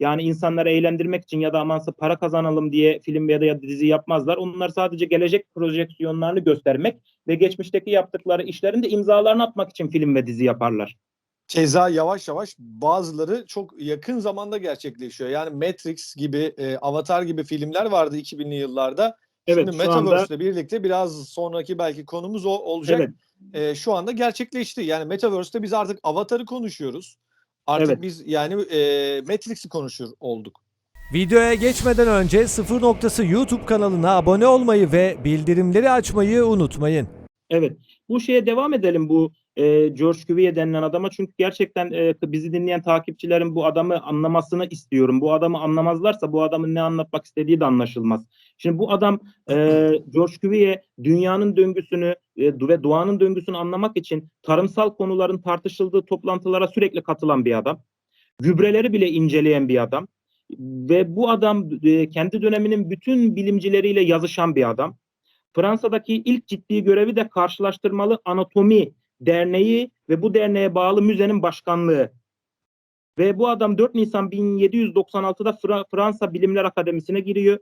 Yani insanları eğlendirmek için ya da amansa para kazanalım diye film ya da dizi yapmazlar. Onlar sadece gelecek projeksiyonlarını göstermek ve geçmişteki yaptıkları işlerin de imzalarını atmak için film ve dizi yaparlar. Keza yavaş yavaş bazıları çok yakın zamanda gerçekleşiyor. Yani Matrix gibi, e, Avatar gibi filmler vardı 2000'li yıllarda. Evet, Şimdi Metaverse ile birlikte biraz sonraki belki konumuz o olacak. Evet. E, şu anda gerçekleşti. Yani Metaverse'te biz artık Avatar'ı konuşuyoruz. Artık Evet. biz yani e, Matrix'i konuşur olduk. Videoya geçmeden önce Sıfır Noktası YouTube kanalına abone olmayı ve bildirimleri açmayı unutmayın. Evet. Bu şeye devam edelim bu e, George Cuvier denilen adama çünkü gerçekten e, bizi dinleyen takipçilerin bu adamı anlamasını istiyorum. Bu adamı anlamazlarsa bu adamın ne anlatmak istediği de anlaşılmaz. Şimdi bu adam e, George Cuvier dünyanın döngüsünü e, ve doğanın döngüsünü anlamak için tarımsal konuların tartışıldığı toplantılara sürekli katılan bir adam. Gübreleri bile inceleyen bir adam ve bu adam e, kendi döneminin bütün bilimcileriyle yazışan bir adam. Fransa'daki ilk ciddi görevi de karşılaştırmalı anatomi derneği ve bu derneğe bağlı müzenin başkanlığı. Ve bu adam 4 Nisan 1796'da Fra- Fransa Bilimler Akademisi'ne giriyor.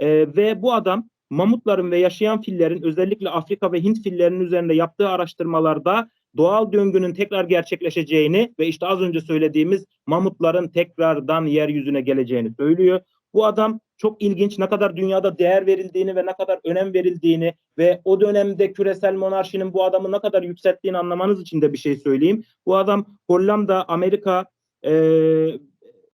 Ee, ve bu adam mamutların ve yaşayan fillerin özellikle Afrika ve Hint fillerinin üzerinde yaptığı araştırmalarda doğal döngünün tekrar gerçekleşeceğini ve işte az önce söylediğimiz mamutların tekrardan yeryüzüne geleceğini söylüyor. Bu adam çok ilginç ne kadar dünyada değer verildiğini ve ne kadar önem verildiğini ve o dönemde küresel monarşinin bu adamı ne kadar yükselttiğini anlamanız için de bir şey söyleyeyim. Bu adam Hollanda, Amerika, e,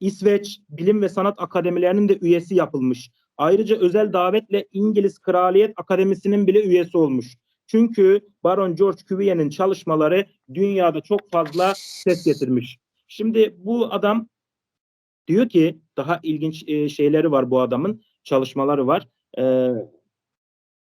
İsveç Bilim ve Sanat Akademilerinin de üyesi yapılmış. Ayrıca özel davetle İngiliz Kraliyet Akademisi'nin bile üyesi olmuş. Çünkü Baron George Cuvier'in çalışmaları dünyada çok fazla ses getirmiş. Şimdi bu adam diyor ki daha ilginç e, şeyleri var bu adamın çalışmaları var. E,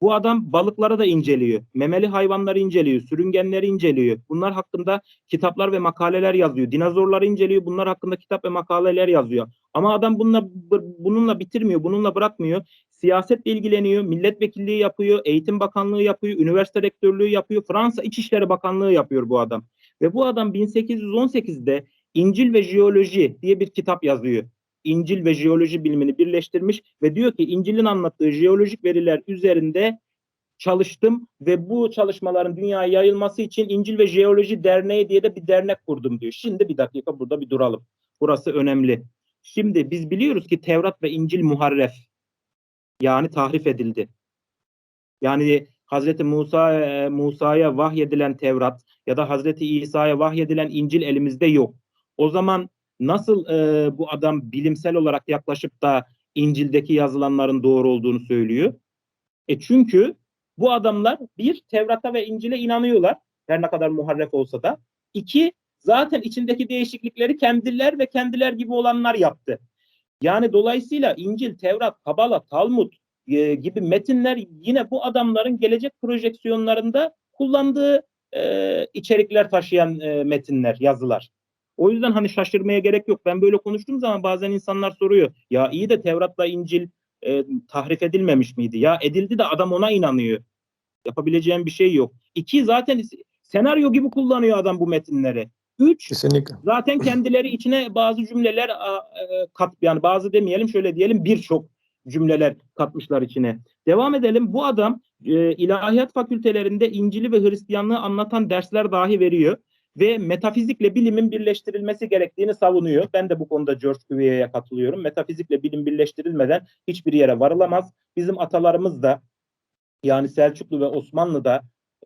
bu adam balıkları da inceliyor. Memeli hayvanları inceliyor. Sürüngenleri inceliyor. Bunlar hakkında kitaplar ve makaleler yazıyor. Dinozorları inceliyor. Bunlar hakkında kitap ve makaleler yazıyor. Ama adam bununla bununla bitirmiyor. Bununla bırakmıyor. Siyasetle ilgileniyor. Milletvekilliği yapıyor. Eğitim Bakanlığı yapıyor. Üniversite rektörlüğü yapıyor. Fransa İçişleri Bakanlığı yapıyor bu adam. Ve bu adam 1818'de İncil ve Jeoloji diye bir kitap yazıyor. İncil ve jeoloji bilimini birleştirmiş ve diyor ki İncil'in anlattığı jeolojik veriler üzerinde çalıştım ve bu çalışmaların dünyaya yayılması için İncil ve Jeoloji Derneği diye de bir dernek kurdum diyor. Şimdi bir dakika burada bir duralım. Burası önemli. Şimdi biz biliyoruz ki Tevrat ve İncil muharref. Yani tahrif edildi. Yani Hazreti Musa e, Musa'ya vahyedilen Tevrat ya da Hazreti İsa'ya vahyedilen İncil elimizde yok. O zaman nasıl e, bu adam bilimsel olarak yaklaşıp da İncil'deki yazılanların doğru olduğunu söylüyor? E çünkü bu adamlar bir Tevrat'a ve İncil'e inanıyorlar. Her ne kadar muharref olsa da. İki zaten içindeki değişiklikleri kendiler ve kendiler gibi olanlar yaptı. Yani dolayısıyla İncil, Tevrat, Kabala, Talmud e, gibi metinler yine bu adamların gelecek projeksiyonlarında kullandığı e, içerikler taşıyan e, metinler, yazılar. O yüzden hani şaşırmaya gerek yok. Ben böyle konuştuğum zaman bazen insanlar soruyor. Ya iyi de Tevrat'la İncil e, tahrif edilmemiş miydi? Ya edildi de adam ona inanıyor. Yapabileceğim bir şey yok. İki zaten senaryo gibi kullanıyor adam bu metinleri. Üç Kesinlikle. zaten kendileri içine bazı cümleler e, kat yani bazı demeyelim şöyle diyelim birçok cümleler katmışlar içine. Devam edelim. Bu adam e, ilahiyat fakültelerinde İncil'i ve Hristiyanlığı anlatan dersler dahi veriyor ve metafizikle bilimin birleştirilmesi gerektiğini savunuyor. Ben de bu konuda George Cuvier'e katılıyorum. Metafizikle bilim birleştirilmeden hiçbir yere varılamaz. Bizim atalarımız da yani Selçuklu ve Osmanlı'da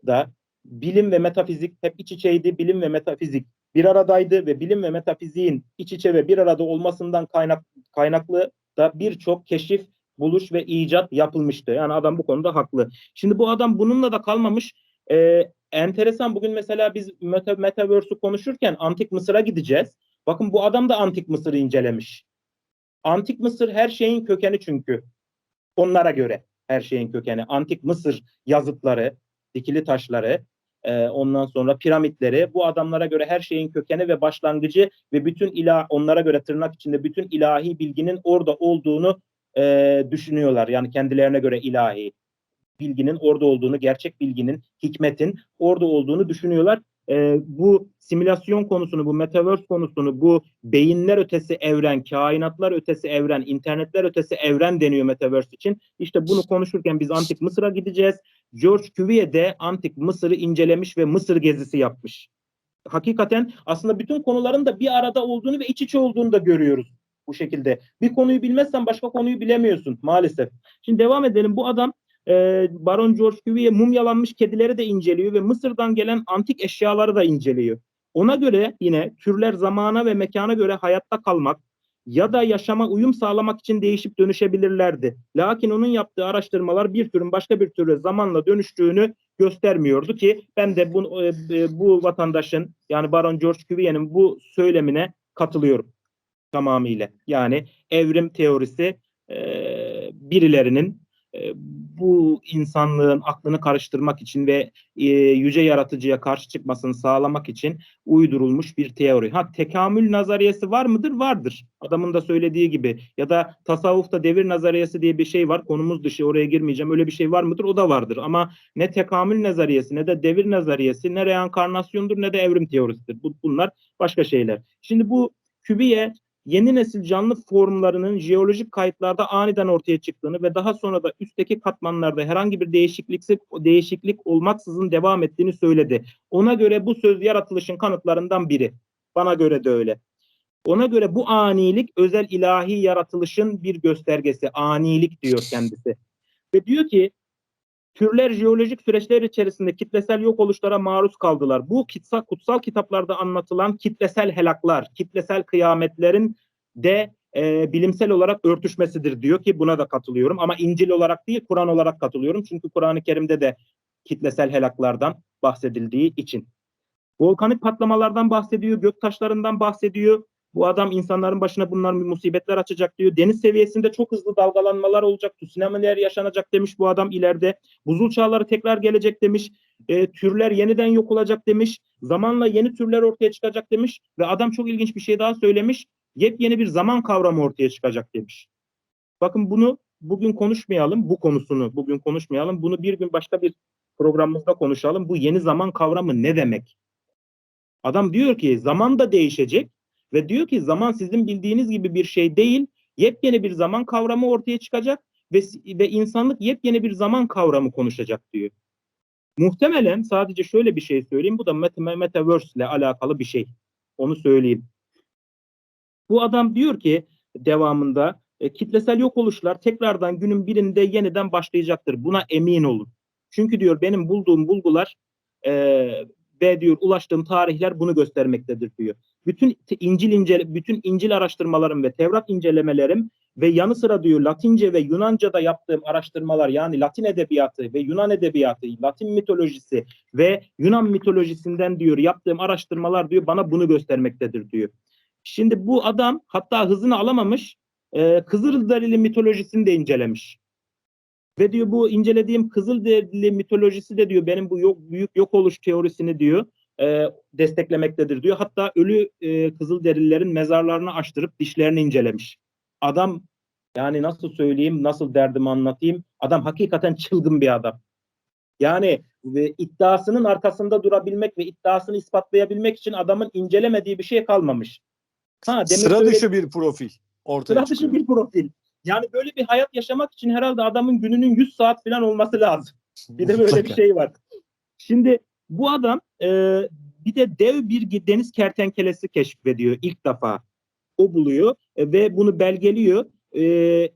da bilim ve metafizik hep iç içeydi. Bilim ve metafizik bir aradaydı ve bilim ve metafiziğin iç içe ve bir arada olmasından kaynak, kaynaklı da birçok keşif, buluş ve icat yapılmıştı. Yani adam bu konuda haklı. Şimdi bu adam bununla da kalmamış. Ee, enteresan bugün mesela biz meta, Metaverse'ü konuşurken Antik Mısır'a gideceğiz. Bakın bu adam da Antik Mısır'ı incelemiş. Antik Mısır her şeyin kökeni çünkü. Onlara göre her şeyin kökeni. Antik Mısır yazıtları, dikili taşları, e, ondan sonra piramitleri bu adamlara göre her şeyin kökeni ve başlangıcı ve bütün ilah onlara göre tırnak içinde bütün ilahi bilginin orada olduğunu e, düşünüyorlar. Yani kendilerine göre ilahi bilginin orada olduğunu, gerçek bilginin, hikmetin orada olduğunu düşünüyorlar. e, bu simülasyon konusunu, bu metaverse konusunu, bu beyinler ötesi evren, kainatlar ötesi evren, internetler ötesi evren deniyor metaverse için. İşte bunu konuşurken biz Antik Mısır'a gideceğiz. George Cuvier de Antik Mısır'ı incelemiş ve Mısır gezisi yapmış. Hakikaten aslında bütün konuların da bir arada olduğunu ve iç içe olduğunu da görüyoruz bu şekilde. Bir konuyu bilmezsen başka konuyu bilemiyorsun maalesef. Şimdi devam edelim. Bu adam e, Baron George Cuvier mumyalanmış kedileri de inceliyor ve Mısır'dan gelen antik eşyaları da inceliyor. Ona göre yine türler zamana ve mekana göre hayatta kalmak ya da yaşama uyum sağlamak için değişip dönüşebilirlerdi. Lakin onun yaptığı araştırmalar bir türün başka bir türe zamanla dönüştüğünü göstermiyordu ki ben de bu, e, e, bu vatandaşın yani Baron George Cuvier'in bu söylemine katılıyorum tamamıyla. Yani evrim teorisi e, birilerinin bu insanlığın aklını karıştırmak için ve e, yüce yaratıcıya karşı çıkmasını sağlamak için uydurulmuş bir teori. Ha tekamül nazariyesi var mıdır? Vardır. Adamın da söylediği gibi ya da tasavvufta devir nazariyesi diye bir şey var. Konumuz dışı oraya girmeyeceğim. Öyle bir şey var mıdır? O da vardır. Ama ne tekamül nazariyesi ne de devir nazariyesi ne reenkarnasyondur ne de evrim teorisidir. Bu, bunlar başka şeyler. Şimdi bu Kübiye yeni nesil canlı formlarının jeolojik kayıtlarda aniden ortaya çıktığını ve daha sonra da üstteki katmanlarda herhangi bir değişiklik değişiklik olmaksızın devam ettiğini söyledi. Ona göre bu söz yaratılışın kanıtlarından biri. Bana göre de öyle. Ona göre bu anilik özel ilahi yaratılışın bir göstergesi. Anilik diyor kendisi. Ve diyor ki türler jeolojik süreçler içerisinde kitlesel yok oluşlara maruz kaldılar. Bu kutsal, kutsal kitaplarda anlatılan kitlesel helaklar, kitlesel kıyametlerin de e, bilimsel olarak örtüşmesidir diyor ki buna da katılıyorum. Ama İncil olarak değil Kur'an olarak katılıyorum. Çünkü Kur'an-ı Kerim'de de kitlesel helaklardan bahsedildiği için. Volkanik patlamalardan bahsediyor, göktaşlarından bahsediyor. Bu adam insanların başına bunlar musibetler açacak diyor. Deniz seviyesinde çok hızlı dalgalanmalar olacak. Tsunamiler yaşanacak demiş bu adam ileride. Buzul çağları tekrar gelecek demiş. E, türler yeniden yok olacak demiş. Zamanla yeni türler ortaya çıkacak demiş. Ve adam çok ilginç bir şey daha söylemiş. Yepyeni bir zaman kavramı ortaya çıkacak demiş. Bakın bunu bugün konuşmayalım. Bu konusunu bugün konuşmayalım. Bunu bir gün başka bir programımızda konuşalım. Bu yeni zaman kavramı ne demek? Adam diyor ki zaman da değişecek. Ve diyor ki zaman sizin bildiğiniz gibi bir şey değil. Yepyeni bir zaman kavramı ortaya çıkacak ve, ve insanlık yepyeni bir zaman kavramı konuşacak diyor. Muhtemelen sadece şöyle bir şey söyleyeyim. Bu da meta Metaverse ile alakalı bir şey. Onu söyleyeyim. Bu adam diyor ki devamında e, kitlesel yok oluşlar tekrardan günün birinde yeniden başlayacaktır. Buna emin olun. Çünkü diyor benim bulduğum bulgular e, ve diyor ulaştığım tarihler bunu göstermektedir diyor. Bütün İncil incele, bütün İncil araştırmalarım ve Tevrat incelemelerim ve yanı sıra diyor Latince ve Yunanca'da yaptığım araştırmalar yani Latin edebiyatı ve Yunan edebiyatı, Latin mitolojisi ve Yunan mitolojisinden diyor yaptığım araştırmalar diyor bana bunu göstermektedir diyor. Şimdi bu adam hatta hızını alamamış e, Kızılderili mitolojisini de incelemiş. Ve diyor bu incelediğim Kızılderili mitolojisi de diyor benim bu yok, büyük yok oluş teorisini diyor e, desteklemektedir diyor. Hatta ölü e, Kızılderililerin mezarlarını açtırıp dişlerini incelemiş. Adam yani nasıl söyleyeyim, nasıl derdimi anlatayım? Adam hakikaten çılgın bir adam. Yani ve iddiasının arkasında durabilmek ve iddiasını ispatlayabilmek için adamın incelemediği bir şey kalmamış. Ha, demek Sıra dışı bir profil ortaya Sıra dışı bir profil. Yani böyle bir hayat yaşamak için herhalde adamın gününün 100 saat falan olması lazım. Bir de böyle bir şey var. Şimdi bu adam e, bir de dev bir deniz kertenkelesi keşfediyor ilk defa. O buluyor e, ve bunu belgeliyor. E,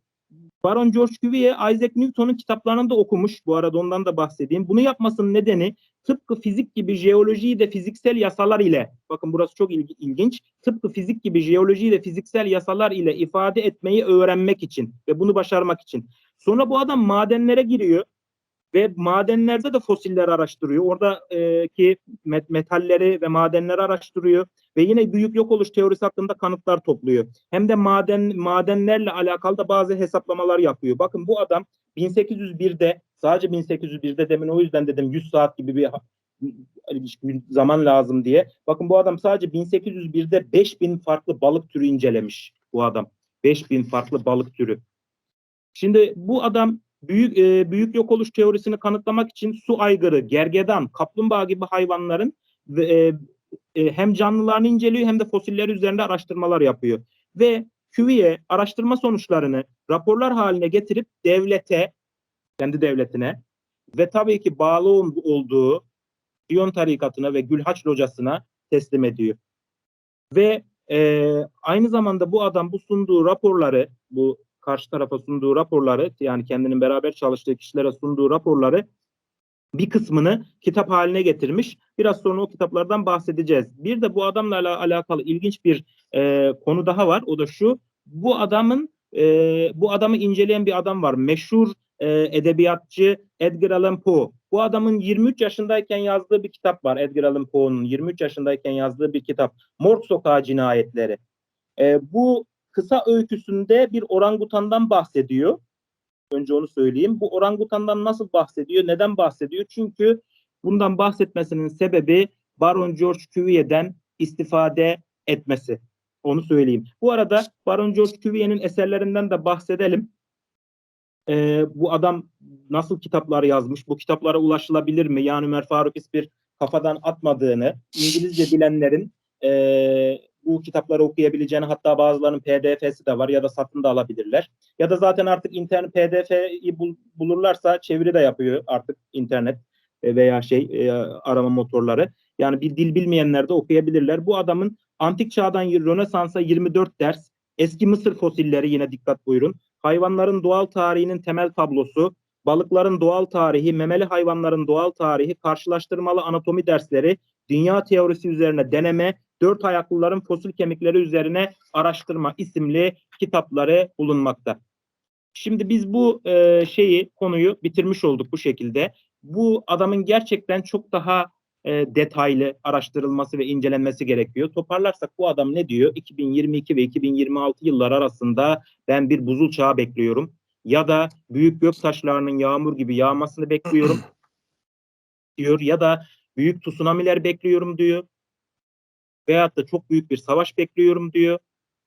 Baron George Cuvier Isaac Newton'un kitaplarını da okumuş. Bu arada ondan da bahsedeyim. Bunu yapmasının nedeni tıpkı fizik gibi jeolojiyi de fiziksel yasalar ile bakın burası çok il, ilginç. Tıpkı fizik gibi jeolojiyi de fiziksel yasalar ile ifade etmeyi öğrenmek için ve bunu başarmak için. Sonra bu adam madenlere giriyor ve madenlerde de fosiller araştırıyor. Oradaki met metalleri ve madenleri araştırıyor ve yine büyük yok oluş teorisi hakkında kanıtlar topluyor. Hem de maden madenlerle alakalı da bazı hesaplamalar yapıyor. Bakın bu adam 1801'de sadece 1801'de demin o yüzden dedim 100 saat gibi bir zaman lazım diye. Bakın bu adam sadece 1801'de 5000 farklı balık türü incelemiş bu adam. 5000 farklı balık türü. Şimdi bu adam büyük e, büyük yok oluş teorisini kanıtlamak için su aygırı, gergedan, kaplumbağa gibi hayvanların ve, e, e, hem canlılarını inceliyor hem de fosilleri üzerinde araştırmalar yapıyor. Ve QV'ye araştırma sonuçlarını raporlar haline getirip devlete, kendi devletine ve tabii ki bağlı ol- olduğu Siyon tarikatına ve Gülhaç locasına teslim ediyor. Ve e, aynı zamanda bu adam bu sunduğu raporları, bu karşı tarafa sunduğu raporları, yani kendinin beraber çalıştığı kişilere sunduğu raporları bir kısmını kitap haline getirmiş. Biraz sonra o kitaplardan bahsedeceğiz. Bir de bu adamla ala- alakalı ilginç bir e, konu daha var. O da şu. Bu adamın e, bu adamı inceleyen bir adam var. Meşhur e, edebiyatçı Edgar Allan Poe. Bu adamın 23 yaşındayken yazdığı bir kitap var. Edgar Allan Poe'nun 23 yaşındayken yazdığı bir kitap. Morg Sokağı Cinayetleri. E, bu kısa öyküsünde bir orangutandan bahsediyor. Önce onu söyleyeyim. Bu orangutandan nasıl bahsediyor? Neden bahsediyor? Çünkü bundan bahsetmesinin sebebi Baron George Cuvier'den istifade etmesi. Onu söyleyeyim. Bu arada Baron George Cuvier'in eserlerinden de bahsedelim. Ee, bu adam nasıl kitaplar yazmış? Bu kitaplara ulaşılabilir mi? Yani Ömer Faruk İspir kafadan atmadığını, İngilizce bilenlerin ee, bu kitapları okuyabileceğini hatta bazılarının PDF'si de var ya da satın da alabilirler. Ya da zaten artık internet PDF'yi bul- bulurlarsa çeviri de yapıyor artık internet e, veya şey e, arama motorları. Yani bir dil bilmeyenler de okuyabilirler. Bu adamın antik çağdan Rönesans'a 24 ders, eski Mısır fosilleri yine dikkat buyurun. Hayvanların doğal tarihinin temel tablosu, balıkların doğal tarihi, memeli hayvanların doğal tarihi, karşılaştırmalı anatomi dersleri, dünya teorisi üzerine deneme, dört ayaklıların fosil kemikleri üzerine araştırma isimli kitapları bulunmakta. Şimdi biz bu e, şeyi konuyu bitirmiş olduk bu şekilde. Bu adamın gerçekten çok daha e, detaylı araştırılması ve incelenmesi gerekiyor. Toparlarsak bu adam ne diyor? 2022 ve 2026 yıllar arasında ben bir buzul çağı bekliyorum. Ya da büyük gök taşlarının yağmur gibi yağmasını bekliyorum diyor. Ya da büyük tsunamiler bekliyorum diyor. Veyahut da çok büyük bir savaş bekliyorum diyor.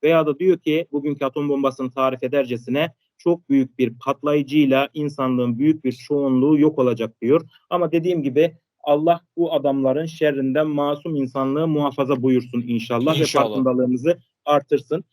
Veya da diyor ki bugünkü atom bombasını tarif edercesine çok büyük bir patlayıcıyla insanlığın büyük bir çoğunluğu yok olacak diyor. Ama dediğim gibi Allah bu adamların şerrinden masum insanlığı muhafaza buyursun inşallah, İnşallah. ve farkındalığımızı artırsın.